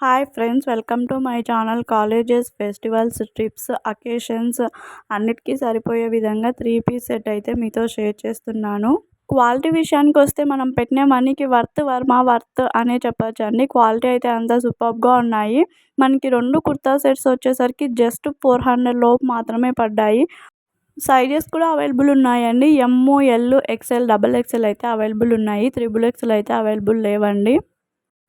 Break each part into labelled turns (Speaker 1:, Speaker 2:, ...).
Speaker 1: Hi friends welcome to my channel colleges festivals trips occasions అన్నిటికీ సరిపోయే విధంగా three piece set అయితే మీతో షేర్ చేస్తున్నాను. క్వాలిటీ విషయానికి వస్తే మనం పెట్టిన మనీకి వర్త్ వర్మ వర్త్ అనే చెప్పచ్చు అండి క్వాలిటీ అయితే అంతా సూపర్గా ఉన్నాయి. మనకి రెండు కుర్తా సెట్స్ వచ్చేసరికి జస్ట్ ఫోర్ హండ్రెడ్ లోపు మాత్రమే పడ్డాయి. సైజెస్ కూడా అవైలబుల్ ఉన్నాయండి. M L XL double XL అయితే అవైలబుల్ ఉన్నాయి. త్రిబుల్ ఎక్స్ఎల్ అయితే అవైలబుల్ లేవండి.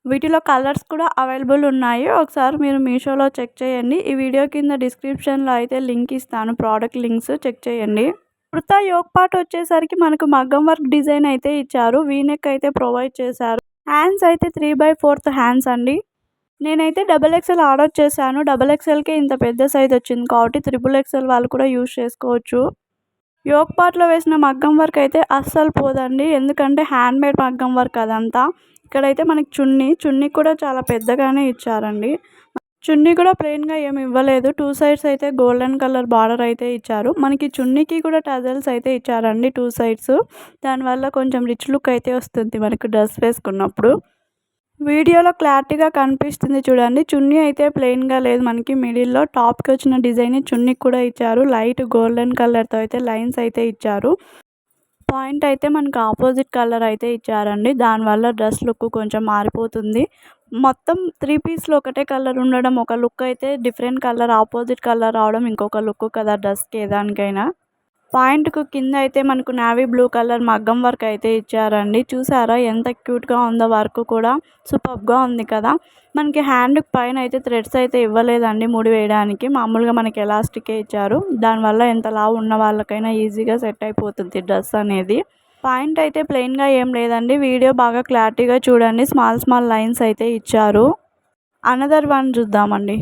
Speaker 1: వీటిలో కలర్స్ కూడా అవైలబుల్ ఉన్నాయి. ఒకసారి మీరు మీషోలో చెక్ చేయండి. ఈ వీడియో కింద డిస్క్రిప్షన్లో అయితే లింక్ ఇస్తాను. ప్రోడక్ట్ లింక్స్ చెక్ చేయండి. కుర్తా యోగ్ పార్ట్ వచ్చేసరికి మనకు మగ్గం వర్క్ డిజైన్ అయితే ఇచ్చారు. వీనెక్ అయితే ప్రొవైడ్ చేశారు. హ్యాండ్స్ అయితే త్రీ బై ఫోర్త్ హ్యాండ్స్ అండి. నేనైతే డబల్ ఎక్స్ఎల్ ఆర్డర్ చేశాను. డబల్ ఎక్స్ఎల్కే ఇంత పెద్ద సైజ్ వచ్చింది కాబట్టి త్రిబుల్ ఎక్స్ఎల్ వాళ్ళు కూడా యూజ్ చేసుకోవచ్చు. యోక్ పార్ట్లో వేసిన మగ్గం వర్క్ అయితే అస్సలు పోదండి. ఎందుకంటే హ్యాండ్ మేడ్ మగ్గం వర్క్ అదంతా. ఇక్కడైతే మనకి చున్నీ చున్నీ కూడా చాలా పెద్దగానే ఇచ్చారండి. చున్నీ కూడా ప్లెయిన్గా ఏమి ఇవ్వలేదు. టూ సైడ్స్ అయితే గోల్డెన్ కలర్ బార్డర్ అయితే ఇచ్చారు. మనకి చున్నీకి కూడా టజల్స్ అయితే ఇచ్చారండి టూ సైడ్స్. దానివల్ల కొంచెం రిచ్ లుక్ అయితే వస్తుంది మనకు డ్రెస్ వేసుకున్నప్పుడు. వీడియోలో క్లారిటీగా కనిపిస్తుంది చూడండి. చున్నీ అయితే ప్లెయిన్గా లేదు. మనకి మిడిల్లో టాప్కి వచ్చిన డిజైన్ చున్నీ కూడా ఇచ్చారు. లైట్ గోల్డెన్ కలర్తో అయితే లైన్స్ అయితే ఇచ్చారు. పాయింట్ అయితే మనకు ఆపోజిట్ కలర్ అయితే ఇచ్చారండి. దానివల్ల డ్రెస్ లుక్ కొంచెం మారిపోతుంది. మొత్తం త్రీ పీస్లో ఒకటే కలర్ ఉండడం ఒక లుక్ అయితే డిఫరెంట్ కలర్ ఆపోజిట్ కలర్ రావడం ఇంకొక లుక్ కదా డ్రెస్కి ఏదానికైనా పాయింట్కు కింద అయితే మనకు నావీ బ్లూ కలర్ మగ్గం వర్క్ అయితే ఇచ్చారండి. చూసారా ఎంత క్యూట్గా ఉందో వర్క్ కూడా. సూపర్గా ఉంది కదా. మనకి హ్యాండ్ పైన అయితే థ్రెడ్స్ అయితే ఇవ్వలేదండి ముడి వేయడానికి. మామూలుగా మనకి ఎలాస్టికే ఇచ్చారు. దానివల్ల ఎంత లావు ఉన్న వాళ్ళకైనా ఈజీగా సెట్ అయిపోతుంది డ్రెస్ అనేది. పాయింట్ అయితే ప్లెయిన్గా ఏం లేదండి. వీడియో బాగా క్లారిటీగా చూడండి. స్మాల్ స్మాల్ లైన్స్ అయితే ఇచ్చారు. అనదర్ వన్ చూద్దామండి.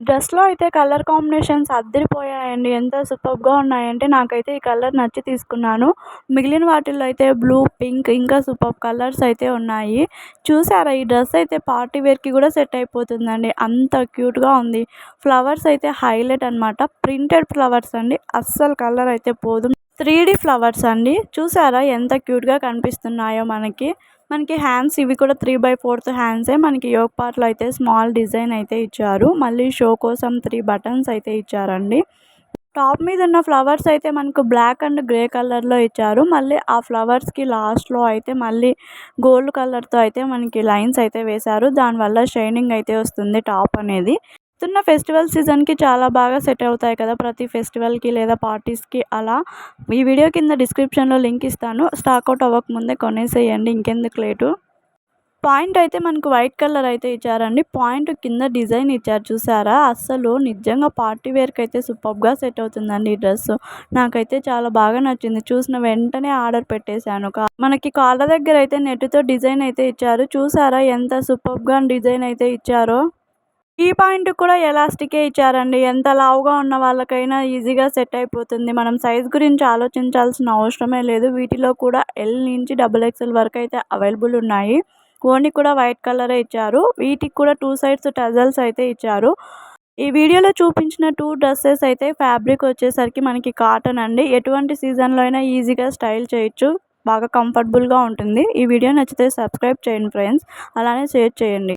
Speaker 1: డ్రెస్లో అయితే కలర్ కాంబినేషన్స్ అద్దరిపోయాయండి. ఎంత సూపర్గా ఉన్నాయంటే నాకైతే ఈ కలర్ నచ్చి తీసుకున్నాను. మిగిలిన వాటిల్లో అయితే బ్లూ పింక్ ఇంకా సూపర్ కలర్స్ అయితే ఉన్నాయి. చూసారా? ఈ డ్రెస్ అయితే పార్టీ వేర్కి కూడా సెట్ అయిపోతుందండి. అంత క్యూట్గా ఉంది. ఫ్లవర్స్ అయితే హైలైట్ అనమాట ప్రింటెడ్ ఫ్లవర్స్ అండి. అస్సలు కలర్ అయితే పోదు. త్రీ ఫ్లవర్స్ అండి. చూసారా? ఎంత క్యూట్గా కనిపిస్తున్నాయో మనకి. మనకి హ్యాండ్స్ ఇవి కూడా త్రీ బై ఫోర్త్ హ్యాండ్సే మనకి యోగ్ పార్ట్లో అయితే స్మాల్ డిజైన్ అయితే ఇచ్చారు. మళ్ళీ షో కోసం త్రీ బటన్స్ అయితే ఇచ్చారండి. టాప్ మీద ఉన్న ఫ్లవర్స్ అయితే మనకు బ్లాక్ అండ్ గ్రే కలర్లో ఇచ్చారు. మళ్ళీ ఆ ఫ్లవర్స్కి లాస్ట్లో అయితే మళ్ళీ గోల్డ్ కలర్తో అయితే మనకి లైన్స్ అయితే వేశారు. దానివల్ల షైనింగ్ అయితే వస్తుంది టాప్ అనేది. వస్తున్న ఫెస్టివల్ సీజన్కి చాలా బాగా సెట్ అవుతాయి కదా ప్రతి ఫెస్టివల్కి లేదా పార్టీస్కి అలా. ఈ వీడియో కింద డిస్క్రిప్షన్లో లింక్ ఇస్తాను. స్టాక్అవుట్ అవ్వకముందే కొనేసేయండి. ఇంకెందుకు లేటు. పాయింట్ అయితే మనకు వైట్ కలర్ అయితే ఇచ్చారండి. పాయింట్ కింద డిజైన్ ఇచ్చారు. చూసారా? అస్సలు నిజంగా పార్టీ వేర్కి అయితే సూపర్గా సెట్ అవుతుందండి ఈ డ్రెస్ నాకైతే చాలా బాగా నచ్చింది. చూసిన వెంటనే ఆర్డర్ పెట్టేశాను. మనకి కాళ్ళ దగ్గర అయితే నెట్తో డిజైన్ అయితే ఇచ్చారు. చూసారా? ఎంత సూపర్గా డిజైన్ అయితే ఇచ్చారో. ఈ పాయింట్ కూడా ఎలాస్టికే ఇచ్చారండి. ఎంత లావుగా ఉన్న వాళ్ళకైనా ఈజీగా సెట్ అయిపోతుంది. మనం సైజ్ గురించి ఆలోచించాల్సిన అవసరమే లేదు. వీటిలో కూడా ఎల్ నుంచి డబుల్ ఎక్స్ఎల్ వరకు అయితే అవైలబుల్ ఉన్నాయి. ఓన్లీ కూడా వైట్ కలరే ఇచ్చారు. వీటికి కూడా టూ సైడ్స్ టజల్స్ అయితే ఇచ్చారు. ఈ వీడియోలో చూపించిన టూ డ్రెస్సెస్ అయితే ఫ్యాబ్రిక్ వచ్చేసరికి మనకి కాటన్ అండి. ఎటువంటి సీజన్లో అయినా ఈజీగా స్టైల్ చేయొచ్చు. బాగా కంఫర్టబుల్గా ఉంటుంది. ఈ వీడియో నచ్చితే సబ్స్క్రైబ్ చేయండి ఫ్రెండ్స్. అలానే షేర్ చేయండి.